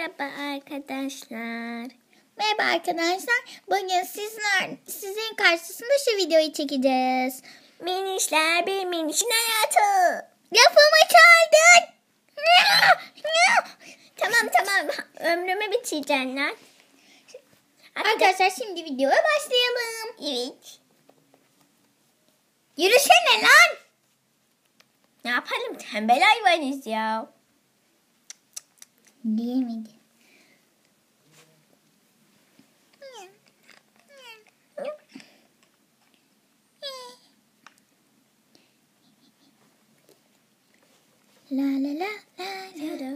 Merhaba arkadaşlar. Merhaba arkadaşlar. Bugün sizler, sizin karşısında şu videoyu çekeceğiz. Minişler bir minişin hayatı. Lafımı çaldın. Tamam tamam ömrümü bitireceksin lan. Arkadaşlar şimdi videoya başlayalım. Evet. Yürüsene lan. Ne yapalım tembel hayvanız ya. Diyemedi. La la la la la.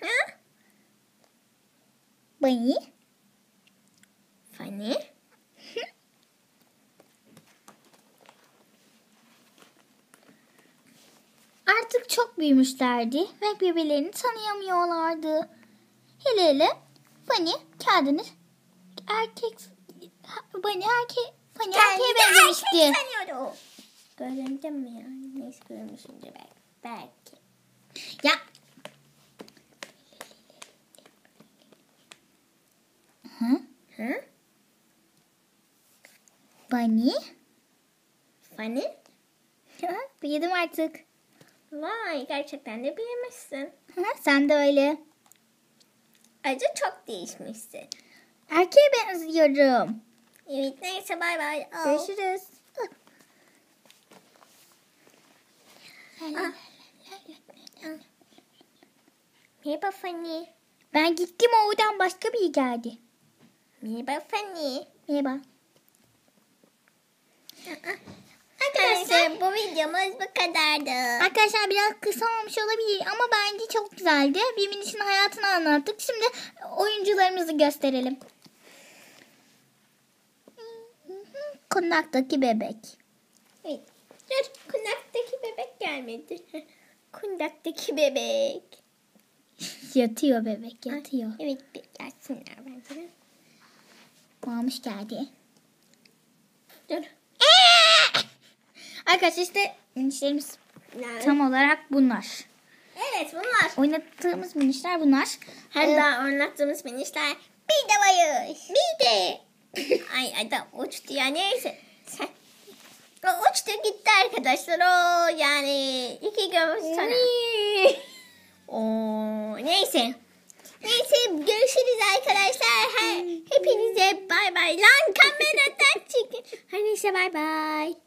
Ha? Bunny. Fanny. Artık çok büyümüşlerdi ve birbirlerini tanıyamıyorlardı. Hele hele Fanny kendini erkek Fanny erkek Fanny erkeğe benzemişti. Göründüm mü ya? Neyse görmüşümdür belki. Belki. Ya Hı? Hı? Bunny? Fanny? Büyüdüm artık. Vay gerçekten de büyümüşsün. Sen de öyle. Ayrıca çok değişmişsin. Erkeğe benziyorum. Evet neyse bay bay. Al. Görüşürüz. Ah. Merhaba Fanny. Ben gittim oradan başka biri geldi. Merhaba Fanny. Merhaba. Arkadaşlar bu videomuz bu kadardı. Arkadaşlar biraz kısa olmuş olabilir ama bence çok güzeldi. Birbirinin hayatını anlattık. Şimdi oyuncularımızı gösterelim. Kondaktaki bebek. Evet. Dur kundaktaki bebek gelmedi. kundaktaki bebek. Yatıyor bebek yatıyor. Evet bir gelsinler bence de. Mamuş geldi. Dur. Arkadaşlar işte minişlerimiz Nerede? tam olarak bunlar. Evet bunlar. Oynattığımız minişler bunlar. Ee, daha anlattığımız minişler bir de varmış. Bir de. Ay adam uçtu ya neyse. Sen... O uçtu gitti arkadaşlar o yani iki gün sonra. Oo, neyse. Neyse görüşürüz arkadaşlar. He- Hepinize bay bay. Lan kameradan çıkın. Her neyse bay bay.